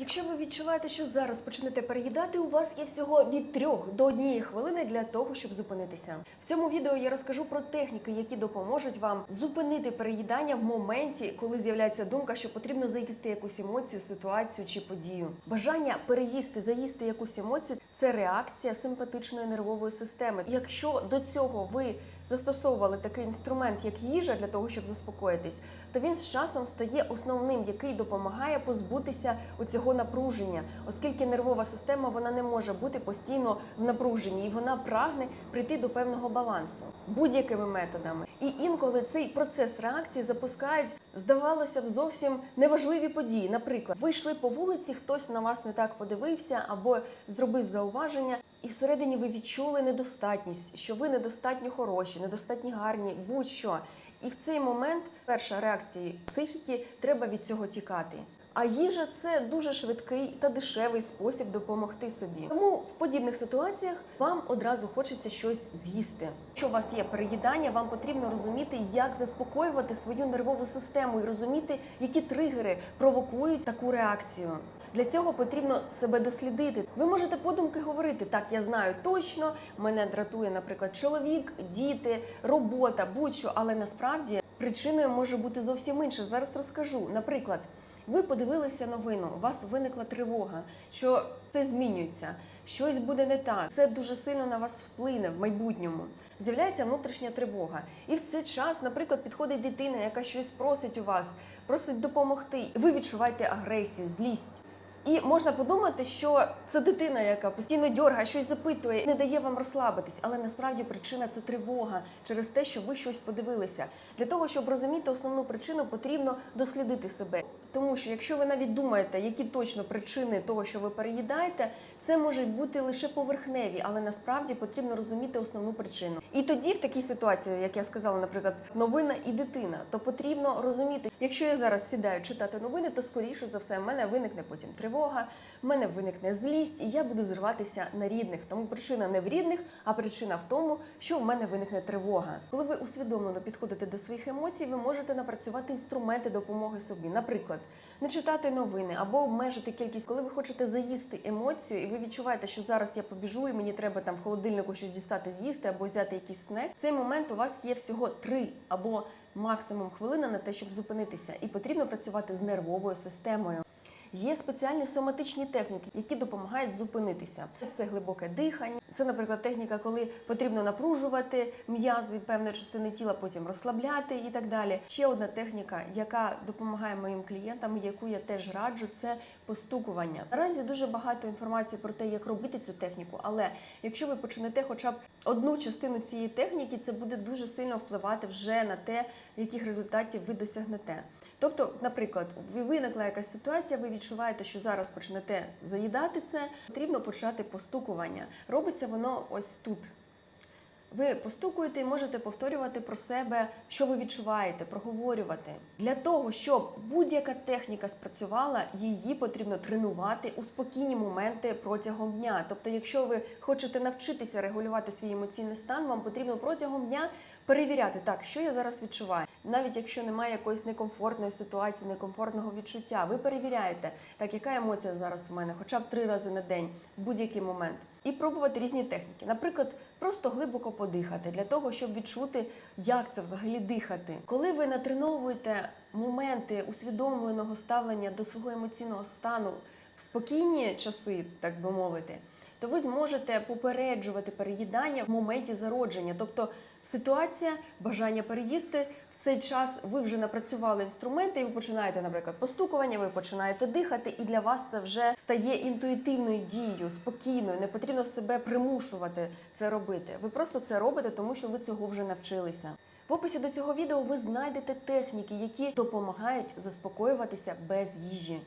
Якщо ви відчуваєте, що зараз почнете переїдати, у вас є всього від 3 до 1 хвилини для того, щоб зупинитися. В цьому відео я розкажу про техніки, які допоможуть вам зупинити переїдання в моменті, коли з'являється думка, що потрібно заїсти якусь емоцію, ситуацію чи подію. Бажання переїсти, заїсти якусь емоцію це реакція симпатичної нервової системи. Якщо до цього ви застосовували такий інструмент, як їжа, для того, щоб заспокоїтись, то він з часом стає основним, який допомагає позбутися у цього напруження, оскільки нервова система вона не може бути постійно в напруженні, і вона прагне прийти до певного балансу будь-якими методами. І інколи цей процес реакції запускають, здавалося б, зовсім неважливі події. Наприклад, ви йшли по вулиці, хтось на вас не так подивився або зробив зауваження. І всередині ви відчули недостатність, що ви недостатньо хороші, недостатньо гарні, будь-що. І в цей момент перша реакція психіки треба від цього тікати. А їжа це дуже швидкий та дешевий спосіб допомогти собі. Тому в подібних ситуаціях вам одразу хочеться щось з'їсти. Якщо у вас є переїдання, вам потрібно розуміти, як заспокоювати свою нервову систему і розуміти, які тригери провокують таку реакцію. Для цього потрібно себе дослідити. Ви можете подумки говорити: так, я знаю точно, мене дратує, наприклад, чоловік, діти, робота, будь-що, але насправді причиною може бути зовсім інше. Зараз розкажу. Наприклад, ви подивилися новину, у вас виникла тривога, що це змінюється, щось буде не так. Це дуже сильно на вас вплине в майбутньому. З'являється внутрішня тривога. І в цей час, наприклад, підходить дитина, яка щось просить у вас, просить допомогти. Ви відчуваєте агресію, злість. І можна подумати, що це дитина, яка постійно дьоргає, щось запитує, не дає вам розслабитись. Але насправді причина це тривога через те, що ви щось подивилися. Для того, щоб розуміти основну причину, потрібно дослідити себе. Тому що якщо ви навіть думаєте, які точно причини того, що ви переїдаєте, це можуть бути лише поверхневі, але насправді потрібно розуміти основну причину. І тоді, в такій ситуації, як я сказала, наприклад, новина і дитина, то потрібно розуміти, якщо я зараз сідаю читати новини, то скоріше за все в мене виникне потім тривога, в мене виникне злість, і я буду зриватися на рідних. Тому причина не в рідних, а причина в тому, що в мене виникне тривога. Коли ви усвідомлено підходите до своїх емоцій, ви можете напрацювати інструменти допомоги собі. Наприклад, не читати новини або обмежити кількість, коли ви хочете заїсти емоцію, і ви відчуваєте, що зараз я побіжу, і мені треба там в холодильнику щось дістати, з'їсти або взяти якийсь снек. В цей момент у вас є всього три або максимум хвилина на те, щоб зупинитися, і потрібно працювати з нервовою системою. Є спеціальні соматичні техніки, які допомагають зупинитися. Це глибоке дихання. Це, наприклад, техніка, коли потрібно напружувати м'язи певної частини тіла, потім розслабляти і так далі. Ще одна техніка, яка допомагає моїм клієнтам, яку я теж раджу, це постукування. Наразі дуже багато інформації про те, як робити цю техніку. Але якщо ви почнете, хоча б одну частину цієї техніки, це буде дуже сильно впливати вже на те, яких результатів ви досягнете. Тобто, наприклад, ви- виникла якась ситуація, ви відчуваєте, що зараз почнете заїдати це, потрібно почати постукування. Робиться воно ось тут. Ви постукуєте і можете повторювати про себе, що ви відчуваєте, проговорювати. Для того, щоб будь-яка техніка спрацювала, її потрібно тренувати у спокійні моменти протягом дня. Тобто, якщо ви хочете навчитися регулювати свій емоційний стан, вам потрібно протягом дня перевіряти, так, що я зараз відчуваю. Навіть якщо немає якоїсь некомфортної ситуації, некомфортного відчуття, ви перевіряєте, так, яка емоція зараз у мене, хоча б три рази на день, в будь-який момент. І пробувати різні техніки. Наприклад, просто глибоко подихати для того, щоб відчути, як це взагалі дихати. Коли ви натреновуєте моменти усвідомленого ставлення до свого емоційного стану в спокійні часи, так би мовити, то ви зможете попереджувати переїдання в моменті зародження. Тобто ситуація, бажання переїсти. В цей час ви вже напрацювали інструменти, і ви починаєте, наприклад, постукування, ви починаєте дихати, і для вас це вже стає інтуїтивною дією, спокійною. Не потрібно себе примушувати це робити. Ви просто це робите, тому що ви цього вже навчилися. В описі до цього відео ви знайдете техніки, які допомагають заспокоюватися без їжі.